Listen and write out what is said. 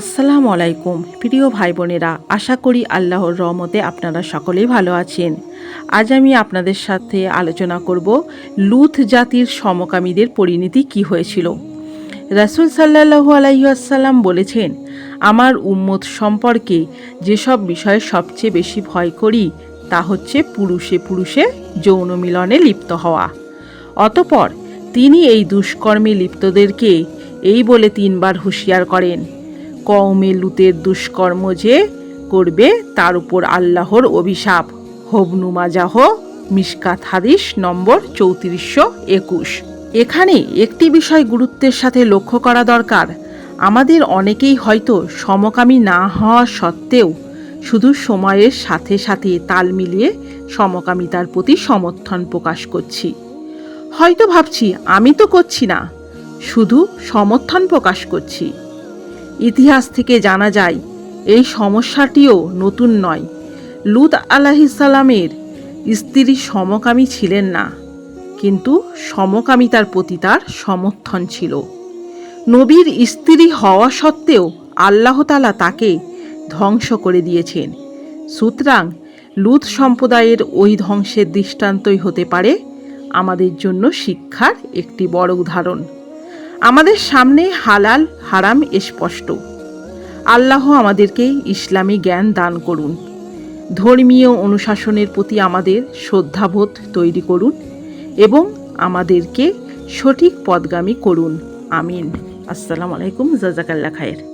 আসসালামু আলাইকুম, প্রিয় ভাই বোনেরা আশা করি আল্লাহর রহমতে আপনারা সকলেই ভালো আছেন। আজ আমি আপনাদের সাথে আলোচনা করব লুথ জাতির সমকামীদের পরিণতি কি হয়েছিল। রাসুল সাল্লাহু আলাইসাল্লাম বলেছেন, আমার উম্মত সম্পর্কে যেসব বিষয়ে সবচেয়ে বেশি ভয় করি, তা হচ্ছে পুরুষে পুরুষে যৌন মিলনে লিপ্ত হওয়া। অতপর তিনি এই দুষ্কর্মে লিপ্তদেরকে এই বলে তিনবার হুঁশিয়ার করেন। কওমে লুতের দুষ্কর্ম যে করবে, তার উপর আল্লাহর অভিশাপ। হবনু মাজাহ, মিসকাত হাদিস নম্বর চৌত্রিশশো একুশ। এখানে একটি বিষয় গুরুত্বের সাথে লক্ষ্য করা দরকার। আমাদের অনেকেই হয়তো সমকামী না হওয়া সত্ত্বেও শুধু সময়ের সাথে সাথে তাল মিলিয়ে সমকামিতার প্রতি সমর্থন প্রকাশ করছি। হয়তো ভাবছি, আমি তো করছি না, শুধু সমর্থন প্রকাশ করছি। ইতিহাস থেকে জানা যায়, এই সমস্যাটিও নতুন নয়। লুত আলাহিসাল্লামের স্ত্রী সমকামী ছিলেন না, কিন্তু সমকামিতার প্রতি তার সমর্থন ছিল। নবীর স্ত্রী হওয়া সত্ত্বেও আল্লাহতালা তাকে ধ্বংস করে দিয়েছেন। সুতরাং লুত সম্প্রদায়ের ওই ধ্বংসের দৃষ্টান্তই হতে পারে আমাদের জন্য শিক্ষার একটি বড় উদাহরণ। আমাদের সামনে হালাল, হারাম স্পষ্ট। আল্লাহ আমাদেরকে ইসলামী জ্ঞান দান করুন। ধর্মীয় অনুশাসনের প্রতি আমাদের শ্রদ্ধাবোধ তৈরি করুন এবং আমাদেরকে সঠিক পদগামী করুন। আমিন। আসসালামু আলাইকুম জাজাকাল্লা খায়ের।